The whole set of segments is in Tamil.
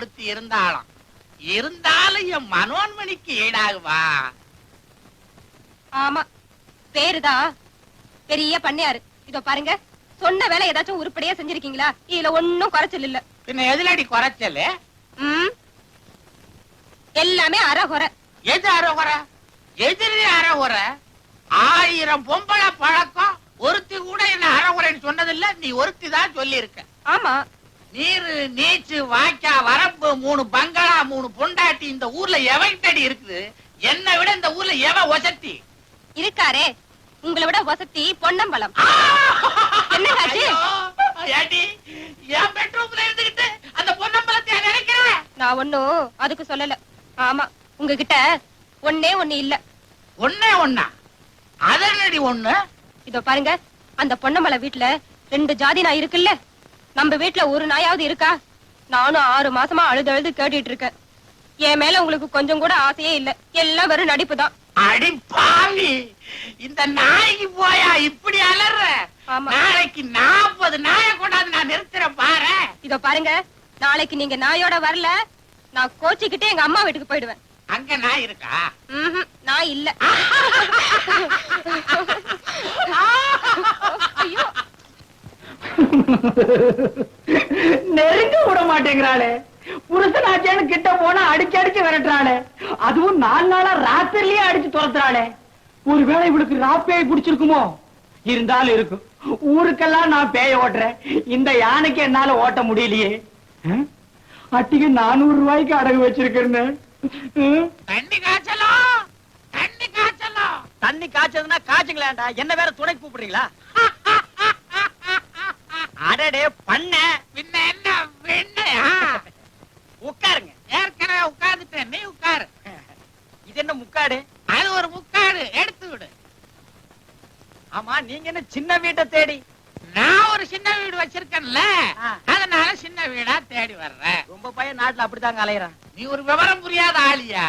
ஒருத்தி இருந்தாலும் இருந்தாலும் என் மனோன்மணிக்கு ஈடாகுவா? ஆமா பேருதான் பெரிய பண்ணையாரு. இதோ பாருங்க சொன்ன வேலை ஏதாச்சும் உருப்படியா செஞ்சிருக்கீங்களா? இதுல ஒண்ணும் குறைச்சல் இல்ல. பின்ன எதுலடி குறைச்சலு? எல்லாமே அறகுறை. எது அறகுறை? எதிரி அறகுறை. ஆயிரம் பொம்பளை பழக்கம். ஒருத்தி கூட என்ன அறகுறைன்னு சொன்னதில்ல நீ ஒருத்தி தான் சொல்லியிருக்க. ஆமா. நீரு நீச்சு வாய்க்கா வரப்பு மூணு பங்களா மூணு பொண்டாட்டி இந்த ஊர்ல எவன்டடி இருக்குது? என்னை விட இந்த ஊர்ல எவ ஒசத்தி இருக்காரே உங்களை விட வசதி பொன்னம்பலம். என் பெட்ரூம்ல இருந்துகிட்டு அந்த பொன்னம்பலத்தை நினைக்கிறேன். நான் ஒண்ணும் அதுக்கு சொல்லல. ஆமா உங்ககிட்ட ஒண்ணே ஒண்ணு இல்ல. ஒண்ணே ஒண்ணா? அதனடி ஒண்ணு? இதோ பாருங்க அந்த பொன்னம்பல வீட்டுல ரெண்டு ஜாதி நாய் இருக்குல்ல? நம்ம வீட்டுல ஒரு நாயாவது இருக்கா? நானும் ஆறு மாசமா அழுது அழுது கேட்டுட்டு இருக்கேன் என் மேல உங்களுக்கு கொஞ்சம் கூட ஆசையே இல்ல. எல்லாம் வெறும் நடிப்பு தான் இந்த நாய்க்கு போயா இப்படி அலற. நாளைக்கு நாற்பது நாயை கொண்டாந்து நான் நிறுத்துறேன் பாரு இதோ பாருங்க. நாளைக்கு நீங்க நாயோட வரல. நான் கோச்சிக்கிட்டே எங்க அம்மா வீட்டுக்கு போயிடுவேன். அங்க நாய் இருக்கா? நான் இல்ல. ஐயோ. நெருங்க விட மாட்டேங்கிறாளே. புருஷனாச்சேன்னு கிட்ட போனா அடிச்சு அடிச்சு விரட்டுறாளே. அதுவும் நாலு நாளா ராத்திரிலயே அடிச்சு துரத்துறாளே. ஒருவேளை இவளுக்கு ராப்பேய் பிடிச்சிருக்குமோ? இருந்தாலும் இருக்கும். ஊருக்கெல்லாம் நான் பேய ஓட்டுறேன். இந்த யானைக்கு என்னால ஓட்ட முடியலையே? அட்டிக்கு நானூறு ரூபாய்க்கு அடகு வச்சிருக்கேன்னு ஹம்? தண்ணி காய்ச்சலாம் தண்ணி காய்ச்சலாம் தண்ணி காய்ச்சதுன்னா காய்ச்சுங்களேன்டா என்ன வேற துணை கூப்பிடுறீங்களா? அடடே பண்ண. பின்ன என்ன வெண்ணையா உட்காருங்க. ஏற்கனவே உட்கார்ந்துட்டேன். நீ உட்காரு. இது என்ன முக்காடு? அது ஒரு முக்காடு. எடுத்து விடு. ஆமா நீங்க என்ன சின்ன வீட்டை தேடி? நான் ஒரு சின்ன வீடு வச்சிருக்கேன்ல. அதனால சின்ன வீடா தேடி வர்றேன் ரொம்ப பையன் நாட்டுல அப்படித்தாங்க அலையறான். நீ ஒரு விவரம் புரியாத ஆளியா?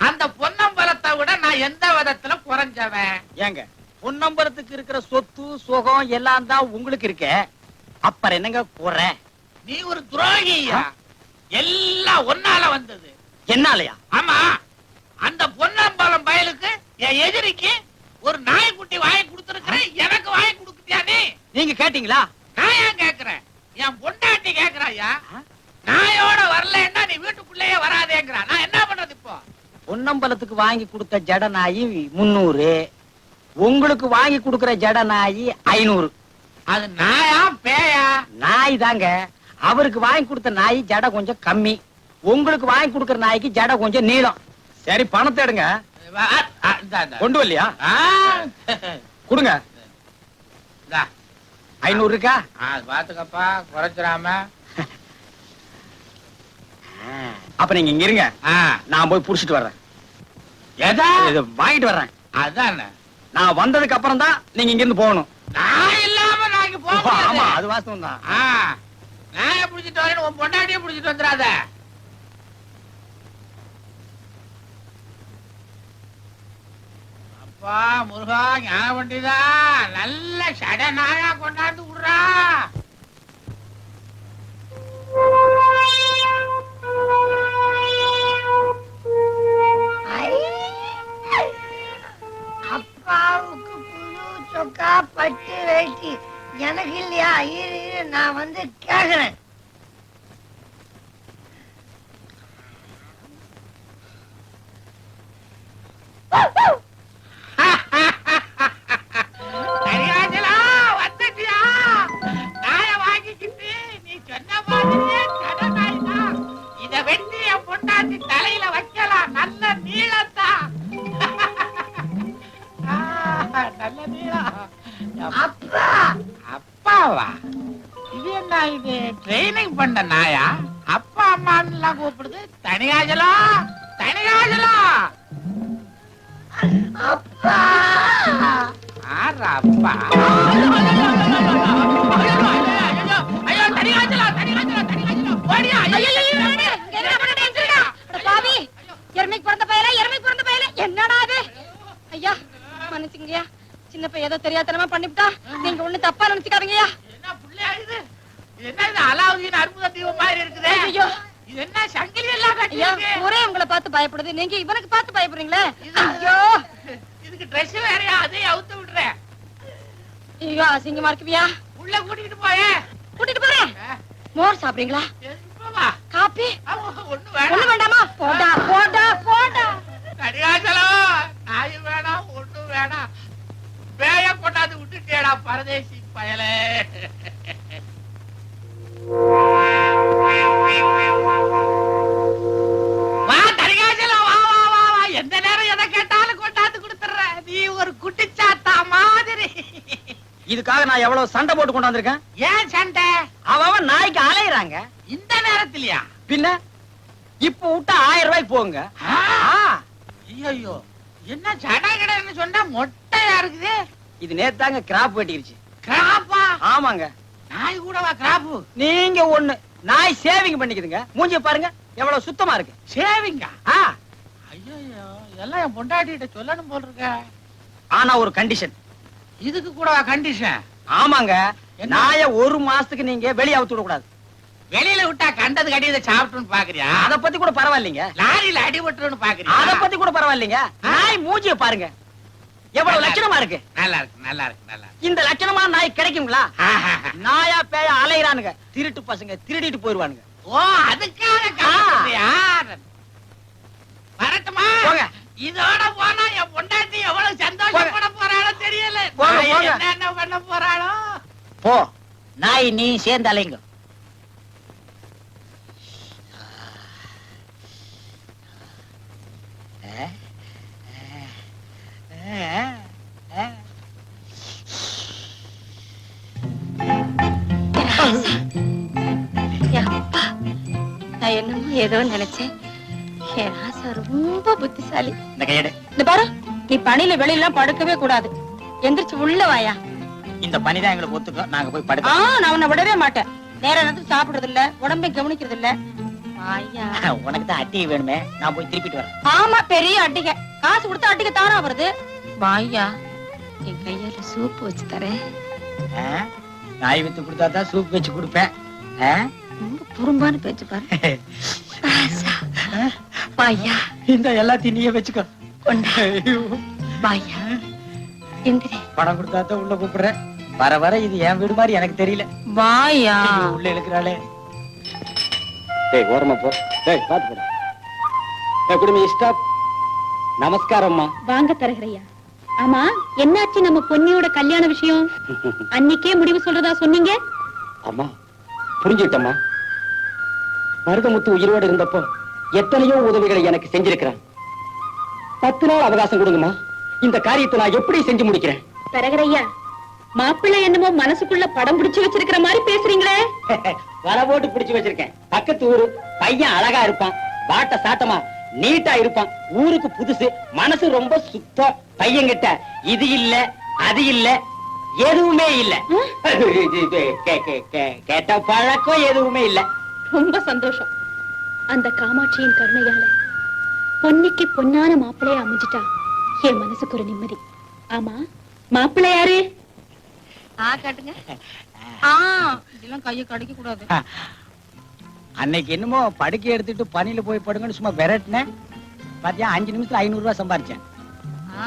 அந்த பொன்னம்பலத்தை விட நான் எந்த விதத்துல குறைஞ்சவன்? ஏங்க பொன்னம்பலத்துக்கு இருக்கிற சொத்து சுகம் எல்லாம் தான் உங்களுக்கு இருக்கே. அப்புறம் என்னங்க குறை நீ ஒரு துரோகியா? எல்லாம் ஒன்னால வந்தது. என்னாலயா? ஆமா. அந்த பொன்னம்பலம் பயலுக்கு என் எதிரிக்கு ஒரு நாய்க்குட்டி வாங்கி கொடுத்திருக்கிறேன். எனக்கு வாங்கி கொடுக்குறியா நீ? நீங்க கேட்டீங்களா? நான் ஏன் கேக்குறேன்? என் பொண்டாட்டி கேக்குறாயா? நாயோட வரலன்னா நீ வீட்டுக்குள்ளேயே வராதேங்கிறா. நான் என்ன பண்றது இப்போ? பொன்னம்பலத்துக்கு வாங்கி கொடுத்த ஜட நாயி முன்னூறு. உங்களுக்கு வாங்கி கொடுக்கிற ஜட நாயி ஐநூறு. அது நாயா பேயா? நாய் தாங்க அவருக்கு வாங்கி கொடுத்த நாய் ஜட கொஞ்சம் கம்மி. உங்களுக்கு வாங்கி கொடுக்கிற நாய்க்கு ஜட கொஞ்சம் நீளம். சரி பணத்தை எடுங்க. கொண்டு வரலையா? ஆ, கொடுங்க. ஐநூறு இருக்கா? ஆ, பாத்துக்கப்பா குறைச்சிடாம. அப்ப நீங்க இங்க இருங்க. ஆ, நான் போய் புடிச்சிட்டு வர்றேன். வாங்கிட்டு வர்றேன். அதானே. நான் வந்ததுக்கு அப்புறம் தான் நீங்க இங்க இருந்து போகணும் நான் இல்லாம நான் இங்க போக ஆமா முடியாது. அது வாஸ்தவம் தான் ஆ, நாயை புடிச்சிட்டு வரேன் உன் பொண்டாட்டியை புடிச்சிட்டு வந்துடாத. அப்பா முருகா வண்டிதா நல்ல சட நாயா கொண்டாந்து விடுறா. இல்லையா? இரு இரு நான் வந்து கேக்குறேன். நல்ல நீளம். அப்பா! அப்பாவா இது என்ன இது? ட்ரைனிங் பண்ண நாயா? அப்பா அம்மான்னு எல்லாம் கூப்பிடுது? தனியாஜலா? தனியாஜலா? அப்பா! ஆறா அப்பா? ஐயோ தனியாஜலா தனியாஜலா தனியாஜலா ஓடியா ஐயோ எருமைக்கு பிறந்த பயல எருமைக்கு பிறந்த பயல? என்னடா அது ஐயா மன்னிச்சுங்கய்யா சின்ன பையன் ஏதோ தெரியாதனமா பண்ணிவிட்டா? நீங்க ஒண்ணு தப்பா நினைச்சுக்காதீங்கய்யா. என்ன புள்ளையா இது என்ன இது அலாவுதீன் அற்புத தீபம் மாதிரி இருக்குதே? ஐயோ இது என்ன சங்கிலி எல்லாம் கட்டியிருக்கு? ஒரே உங்களை பார்த்து பயப்படுது. நீங்க இவனுக்கு பார்த்து பயப்படுறீங்களே? ஐயோ. இதுக்கு ட்ரெஸ் வேறயா? அதையும் அவுத்து விடுறேன். ஐயோ அசிங்கமா இருக்குவியா? உள்ள கூட்டிட்டு போயேன் கூட்டிட்டு போறேன். மோர் சாப்பிடுறீங்களா? காப்பி? ஒண்ணு வேண்டாமா? போடா போடா போடா. கடிகாசலம் நாய் வேணாம் ஒண்ணு வேணாம். பேய கொண்டாந்து விட்டுட்டேடா பரதேசி பயலே. வா வா வா வா வா. எந்த நேரம் எதை கேட்டாலும் கொண்டாந்து கொடுத்துற நீ ஒரு குட்டிச்சாத்தா மாதிரி. இதுக்காக நான் எவ்வளவு சண்டை போட்டு கொண்டு வந்திருக்கேன்? ஏன் சண்டை? அவன் நாய்க்கு அலையுறாங்க. இந்த நேரத்திலயா? பின்ன இப்ப விட்டா ஆயிரம் ரூபாய்க்கு போங்க ஐயோ என்ன சடை கிடன்னு சொன்னா மொட்டையா இருக்குது? இது நேத்தாங்க கிராப் வெட்டிருச்சு. கிராப்பா? ஆமாங்க. நாய் கூடவா கிராப்பு? நீங்க ஒண்ணு நாய் சேவிங் பண்ணிக்குதுங்க. மூஞ்சிய பாருங்க எவ்வளவு சுத்தமா இருக்கு. சேவிங்கா? ஆ, ஐயோ எல்லாம் என் பொண்டாட்டிகிட்ட சொல்லணும் போல் இருக்க. ஆனா ஒரு கண்டிஷன் இதுக்கு கூடவா கண்டிஷன் ஆமாங்க? நாய ஒரு மாசத்துக்கு நீங்க வெளிய அவுத்து விட கூடாது வெளியில விட்டா கண்டது கடியதை சாப்பிட்டுன்னு பாக்குறியா? அத பத்தி கூட பரவாயில்லைங்க. லாரியில அடிபட்டுன்னு பாக்குறியா? அத பத்தி கூட பரவாயில்லைங்க. நாய் மூஞ்சிய பாருங்க. எவ்வளவு லட்சணமா இருக்கு. நல்லா இருக்கு நல்லா இருக்கு நல்லா இந்த லட்சணமா நாய் கிடைக்குங்களா. நாயா பேய அலையிறானுங்க. திருட்டு பசங்க திருடிட்டு போயிருவானுங்க. ஓ அதுக்காக வரட்டுமா. இதோட போனா என் பொண்டாட்டி எவ்வளவு சந்தோஷப்பட போறாளோ தெரியல. என்னென்ன பண்ண போறாளோ? போ. நாய் நீ சேர்ந்து அலைங்க. யப்பா, நான் என்னமோ ஏதோ நினைச்சேன். என் ஆசை ரொம்ப புத்திசாலி. இந்த கையெடு. இந்த பாரு நீ பனியில வெளியில படுக்கவே கூடாது. எந்திரிச்சு உள்ள வாயா. இந்த பனிதான் எங்களுக்கு ஒத்துக்கும். நாங்க போய் படுக்க நான் உன்னை விடவே மாட்டேன். நேர நேரத்துக்கு சாப்பிடுறது இல்ல உடம்பை கவனிக்கிறது இல்ல உனக்கு தான் அட்டி வேணுமே. நான் போய் திருப்பிட்டு வரேன். ஆமா பெரிய அட்டிகை. காசு கொடுத்தா அட்டிகை தானா வருது? வாயா. என் கையால சூப்பு வச்சு தரேன்? நாய் வித்து கொடுத்தா தான் சூப் வச்சு கொடுப்பேன்? ரொம்ப குறும்பான பேச்சு பாரு. வாயா. இந்த எல்லாத்தையும் நீயே வச்சுக்கோ. கொண்டா. வாயா. எந்திரி. பணம் கொடுத்தா தான் உள்ள கூப்பிடுறேன் வர வர இது என் வீடு மாதிரி எனக்கு தெரியல. வாயா. உள்ள இழுக்கிறாளே. டேய் ஓரமா போ. டேய் பாத்து போடு. டேய் குடுமி ஸ்டாப். நமஸ்காரம்மா. வாங்க தரகரையா. ஆமா என்னாச்சு நம்ம பொன்னியோட கல்யாண விஷயம்? அன்னைக்கே முடிவு சொல்றதா சொன்னீங்க? அம்மா புரிஞ்சுட்டம்மா மருதமுத்து உயிரோடு இருந்தப்போ எத்தனையோ உதவிகளை எனக்கு செஞ்சிருக்கிறான் பத்து நாள் அவகாசம் கொடுங்கம்மா. இந்த காரியத்தை நான் எப்படி செஞ்சு முடிக்கிறேன்? தரகரையா மாப்பிள்ளை என்னமோ மனசுக்குள்ள படம் பிடிச்சு வச்சிருக்கிற மாதிரி பேசுறீங்களே? வலை போட்டு பிடிச்சு வச்சிருக்கேன். பக்கத்து ஊரு பையன் அழகா இருப்பான். வாட்ட சாட்டமா நீட்டா இருப்பான். ஊருக்கு புதுசு மனசு ரொம்ப சுத்தம். பையன்கிட்ட இது இல்ல அது இல்ல எதுவுமே இல்ல. கேட்ட பழக்கம் எதுவுமே இல்ல. ரொம்ப சந்தோஷம். அந்த காமாட்சியின் கருணையால பொன்னிக்கு பொன்னான மாப்பிள்ளைய அமைஞ்சிட்டா என் மனசுக்கு ஒரு நிம்மதி. ஆமா மாப்பிள்ளை யாரு? ஆ காட்டுங்க. ஆ. இதெல்லாம் கைய கடிக்க கூடாது அன்னைக்கு என்னமோ படுக்கை எடுத்துட்டு பனியில போய் படுங்கன்னு சும்மா விரட்டினேன் பாத்தியா அஞ்சு நிமிஷத்துல ஐநூறு ரூபாய் சம்பாரிச்சேன். ஆ,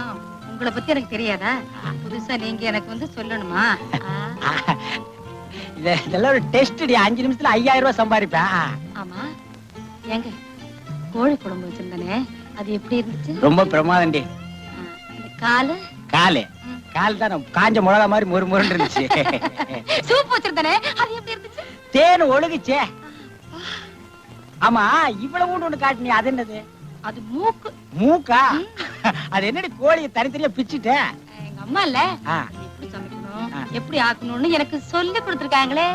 உங்களை பத்தி எனக்கு தெரியாதா? புதுசா நீங்க எனக்கு வந்து சொல்லணுமா? இதெல்லாம் ஒரு டெஸ்ட் அஞ்சு நிமிஷத்துல ஐயாயிரம் ரூபாய் சம்பாதிப்பேன் ஆமா. ஏங்க கோழி குழம்பு வச்சிருந்தானே அது எப்படி இருந்துச்சு? ரொம்ப பிரமாதண்டி காலு? காலு. கால் தான் காஞ்ச மிளகா மாதிரி மொறு மொறுன்னு இருந்துச்சு. சூப் வச்சிருந்தானே அது எப்படி இருந்துச்சு? தேன் ஒழுகுச்சே. ஆமா இவ்வளவு ஒண்ணு காட்டினி அது என்னது? அது மூக்கு. மூக்கா? அது என்னடி கோழியை தனித்தனியா பிச்சுட்டேன் எங்க அம்மா இல்ல. எப்படி சமைக்கணும்? ஆ. எப்படி ஆக்கணும்னு எனக்கு சொல்லி கொடுத்துருக்காங்களே.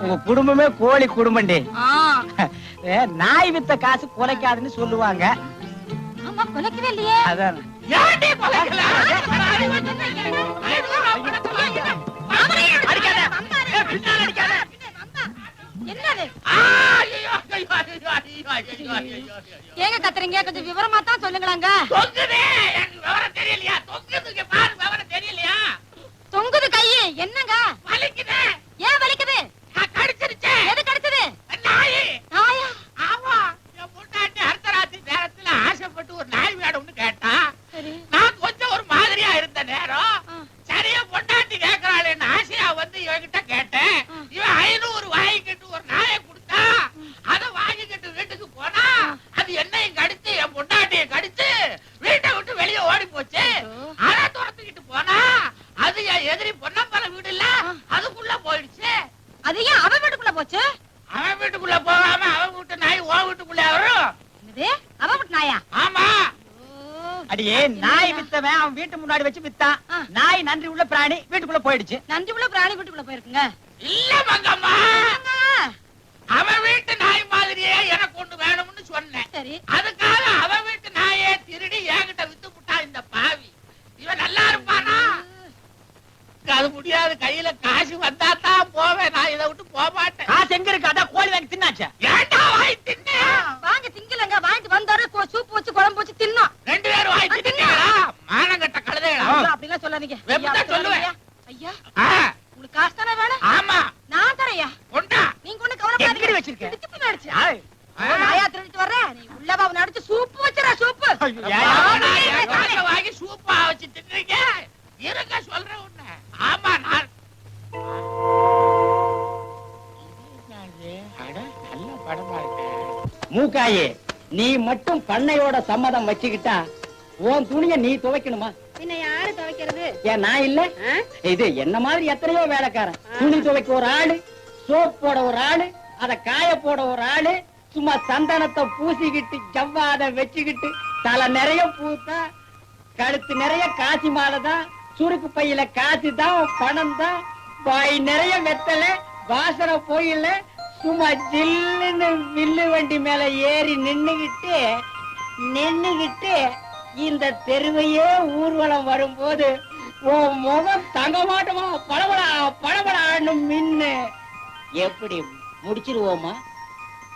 உங்க குடும்பமே கோழி ஏ, நாய் வித்த காசு குலைக்காதுன்னு சொல்லுவாங்க. ஆமா குலைக்கவே இல்லையே. அதான். ஏன்டி என்னது. ஏங்க கத்துறீங்க? கொஞ்சம் விவரமா தான் சொல்லுங்களாங்க. தொங்குதே! எனக்கு விவரம் தெரியலையா? தொங்குதுங்க பாரு விவரம் தெரியலையா? தொங்குது கையு. என்னங்க வலிக்குதே ஏன் வலிக்குது நான் கடிச்சிருச்சே எது கடிச்சது நாயி நாயா போறோம் சரியா பொண்டாட்டி கேக்குறாளேன்னு ஆசையா வந்து இவகிட்ட கேட்டேன் இவன் ஐநூறு வாங்கிக்கிட்டு ஒரு நாயை கொடுத்தா அதை வாங்கிக்கிட்டு வீட்டுக்கு போனா அது என்னையும் கடிச்சு என் பொண்டாட்டியை கடிச்சு வீட்டை விட்டு வெளியே ஓடி போச்சு அதை துரத்துக்கிட்டு போனா எதிரி பொன்னம்பல வீடு இல்ல அதுக்குள்ள போயிடுச்சு. அது ஏன் அவ வீட்டுக்குள்ள போச்சு? அவன் வீட்டுக்குள்ள போகாம அவன் வீட்டு நாய் ஓ வீட்டுக்குள்ள வரும். என்னது? அவ வீட்டு நாயா? ஆமா. அடியே நாய் வித்தவன் அவன் வீட்டு முன்னாடி வச்சு வித்தான். ஆ. நாய் நன்றி உள்ள பிராணி வீட்டுக்குள்ள போயிடுச்சு. நன்றி உள்ள பிராணி வீட்டுக்குள்ள போயிருக்குங்க. இல்ல மங்கம்மா. அவன் வீட்டு நாய் மாதிரியே எனக்கு ஒண்ணு வேணும்னு சொன்னேன். சரி. அதுக்காக அவன் வீட்டு நாயே திருடி என்கிட்ட வித்து புட்டா இந்த பாவி. இவன் நல்லா இருப்பானா? அது முடியாது. கையில காசு வந்தா தான் போவேன். நான் இதை விட்டு போக மாட்டேன். காசு எங்க இருக்கு? அதான் கோழி வாங்கி தின்னாச்சே. தின்னு? வாங்க திங்கலங்க. வாங்கிட்டு வந்தாரு சூப்பு வச்சு குழம்பு வச்சு தின்னோம். ரெண்டு பேரும் வாய் தின்னீங்களா மானங்கட்ட கழுதைகளா? ஐயா, அப்படிலாம் சொல்லாதீங்க. சொல்லுவேன். ஐயா உங்களுக்கு காசு தானே வேணும்? ஆமா. நான் தரையா கொண்டா. நீங்க ஒண்ணு கவலைப்படாதீங்க. எங்கடி வச்சிருக்க? திருப்பி நடிச்சு. நாயா திருடிட்டு வர்ற நீ உள்ளவா நடிச்சு சூப்பு வச்சுற சூப்பு. வாங்கி சூப்பா வச்சு தின்றீங்க இருங்க சொல்றேன் உன்னை? ஆமா நான் அட, நல்ல படமா இருக்கு. மூக்காயே நீ மட்டும் பண்ணையோட சம்மதம் வச்சுக்கிட்டா உன் துணிய நீ துவைக்கணுமா? பின்ன யாரு துவைக்கிறது? ஏன் நான் இல்ல? இது என்ன மாதிரி எத்தனையோ வேலைக்காரன். துணி துவைக்க ஒரு ஆளு சோப் போட ஒரு ஆளு அத காய போட ஒரு ஆளு சும்மா சந்தனத்தை பூசிக்கிட்டு ஜவ்வாத வச்சுக்கிட்டு தலை நிறைய பூத்தா கழுத்து நிறைய காசி மாலை தான் சுருக்கு பையில காசு தான் பணம் தான் வாய் நிறைய வெத்தலை வாசனை போயில சும்மா ஜில்லுன்னு வில்லு வண்டி மேல ஏறி நின்னுகிட்டு நின்னுகிட்டு இந்த தெருவையே ஊர்வலம் வரும்போது உன் முகம் தங்க மாட்டோமா? பளபளா பளபளான்னு மின்னு. எப்படி முடிச்சிருவோமா?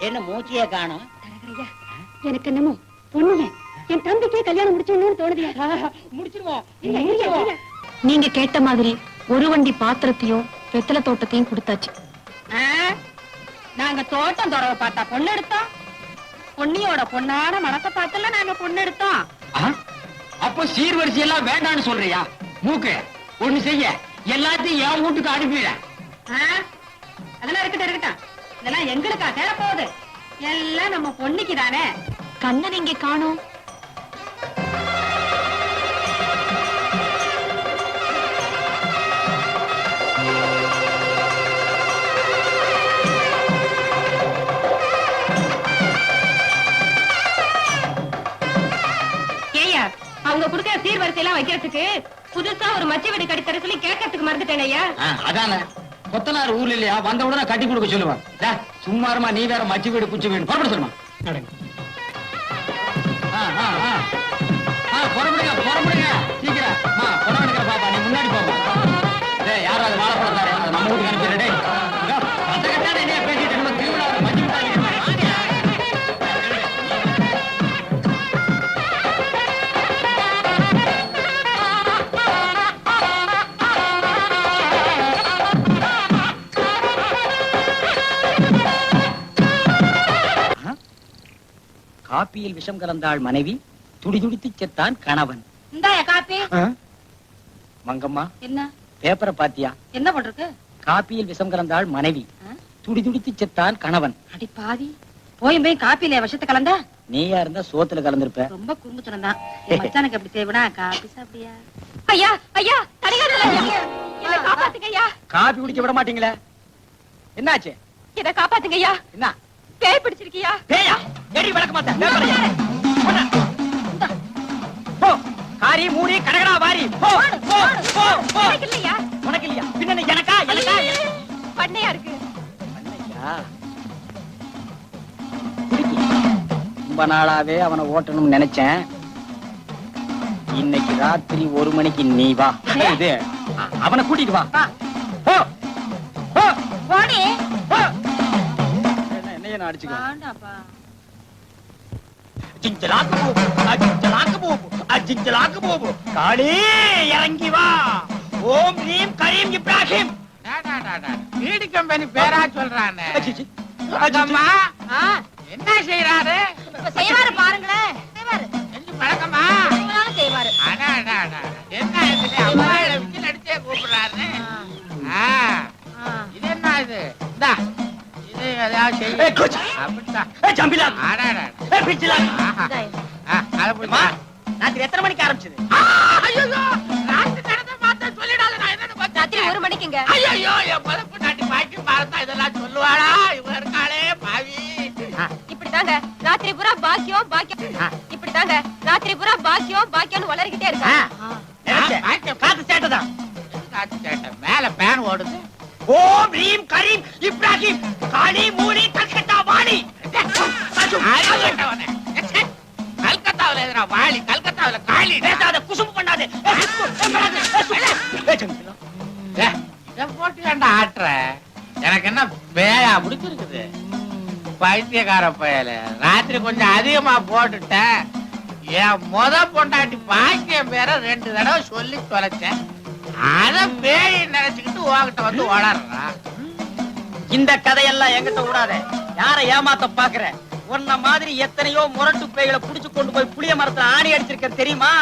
என்ன மூச்சியே காணோம்? எனக்கு என்னமோ பொண்ணுங்க என் தம்பிக்கே கல்யாணம் முடிச்சோன்னு தோணுதியா முடிச்சிருவோம். முடிச்சிருவோம். நீங்க கேட்ட மாதிரி ஒரு வண்டி பாத்திரத்தையும் வெத்தலை தோட்டத்தையும் கொடுத்தாச்சு. நாங்க தோட்டம் தொடர பார்த்தா பொண்ணு எடுத்தோம். பொன்னியோட பொண்ணான மனத்தை பார்த்துல நாங்க பொண்ணு எடுத்தோம். அப்போ சீர்வரிசை எல்லாம் வேண்டாம்னு சொல்றியா? மூக்கு ஒண்ணு செய்ய. எல்லாத்தையும் என் வீட்டுக்கு அனுப்பிட? அதெல்லாம் இருக்கட்டும் இருக்கட்டும். இதெல்லாம் எங்களுக்கா தேட போகுது. எல்லாம் நம்ம பொண்ணுக்கு தானே கண்ணன் இங்க காணோம். அவங்க கொடுக்கிற சீர்வரிசை எல்லாம் வைக்கிறதுக்கு புதுசா ஒரு மச்ச வீடு கடித்தர சொல்லி கேட்கறதுக்கு மறந்துட்டேன் ஐயா. அதானே. கொத்தனார் ஊர்ல இல்லையா வந்த உடனே கட்டி கொடுக்க சொல்லுவான் சும்மாருமா நீ வேற மச்சி வீடு குச்சி வீடு புறப்பட சொல்லுமா. ஆ, ஆ, ஆ. ஆ, புறப்படுங்க புறப்படுங்க. காப்பியில் விஷம் கலந்தாள் மனைவி துடிதுடித்து செத்தான் கணவன். காப்பி? மங்கம்மா என்ன? பேப்பரை பாத்தியா? என்ன பண்றது காப்பியில் விஷம் கலந்தாள் மனைவி? துடிதுடித்து செத்தான் கணவன். அடி பாவி. போயும் போய் காப்பில விஷத்தை கலந்த? நீயா இருந்தா சோத்துல கலந்திருப்ப. ரொம்ப குறும்புத்தனம் தான். மச்சானுக்கு அப்படி செய்வனா காப்பி சாப்பிடியா ஐயா ஐயா காப்பாத்துங்க ஐயா. காப்பி குடிக்க விட மாட்டீங்களே. என்னாச்சு? என்ன காப்பாத்துங்க ஐயா. என்ன? பேய் பிடிச்சிருக்கியா? பேயா? எடி வளர்க்க மாட்டேன். போ. காரி மூடி கடகடா வாரி. போ போ போ போ. இல்லையா உனக்கு இல்லையா பின்ன எனக்கா எனக்கா? பண்ணையா இருக்கு? பண்ணையா? ரொம்ப நாளாவே அவனை ஓட்டணும்னு நினைச்சேன். இன்னைக்கு ராத்திரி ஒரு மணிக்கு நீ வா. இது? அவனை கூட்டிட்டு வா. என்னைய நான் அடிச்சுக்கோ அஜிஞ்சலாக்கு போகு அஜிஞ்சலாக்கு போகு அஜிஞ்சலாக்கு போகு. காளி இறங்கி வா. ஓம் ரீம் கரீம் இப்ராஹிம். வீடு கம்பெனி பேரா சொல்றானே. அம்மா என்ன செய்யறாரு செய்வாரு பாருங்களேன். செய்வாரு. பழக்கமா? செய்வாரு அடா, அடா, அடா. என்ன அம்மாயில விசில் அடிச்சே கூப்பிடுறாரு. ஆ, இது என்ன இது? இந்தா. ஏதாவது செய்ய. ராத்திரி எத்தனை மணிக்கு ஆரம்பிச்சது? ஐயோ, ராத்திரி. ஒரு மணிக்குங்க. ஐயையோ, என் பார்த்தா இதெல்லாம் சொல்லுவாளா? இவ இருக்காளே, பாவி. இப்படிதாங்க ராத்திரி பூரா பாக்கியம் பாக்கியம். இப்படிதாங்க ராத்திரி பூரா பாக்கியம் பாக்கியம்னு வளர்கிட்டே. இருக்கா. காத்து. மேல பேன் ஓடுது. ஓம் ரீம் கரீம் இப்ராஹிம் காளி மூலி கல்கத்தா வாணி. கல்கத்தாவுல எதுடா வாளி? கல்கத்தாவுல காளி. பேசாத குசும்பு பண்ணாதே. இத போட்டு ஆட்டுற? எனக்கு என்ன பேயா பிடிச்சிருக்குது? பைத்தியக்கார பயல. ராத்திரி கொஞ்சம் அதிகமா போட்டுட்டேன். என் முத பொண்டாட்டி பாக்கியம் பேர ரெண்டு தடவை சொல்லி தொலைச்சேன். அத பேய் நினைச்சுக்கிட்டு உன்கிட்ட வந்து வளர்றான் இந்த கதையெல்லாம் எங்கிட்ட விடாத. யார ஏமாத்த பாக்குற? உன்ன மாதிரி எத்தனையோ முரட்டு பேய்களை புடிச்சு கொண்டு போய் புளிய மரத்துல ஆணி அடிச்சிருக்க தெரியுமா?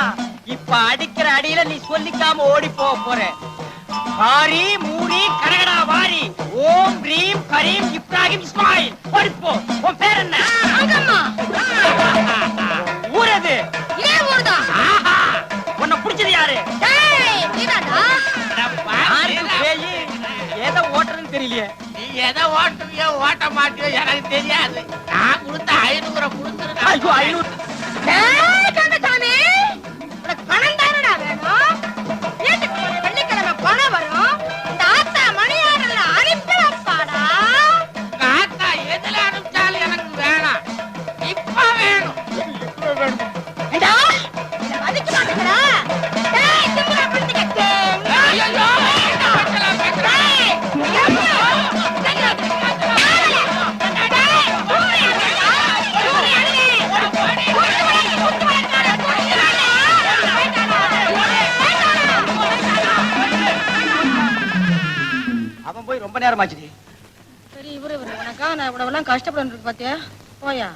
இப்ப அடிக்கிற அடியில நீ சொல்லிக்காம ஓடி போக போற. காரி மூடி ஓட்ட மாட்டியோ எனக்கு தெரியாது நான் கொடுத்த ஐநூறு ஐயோ கொடுத்துருக்கேன் ஐநூறு கஷ்டப்படணும் பார்த்தியா பாத்தியா? போயா?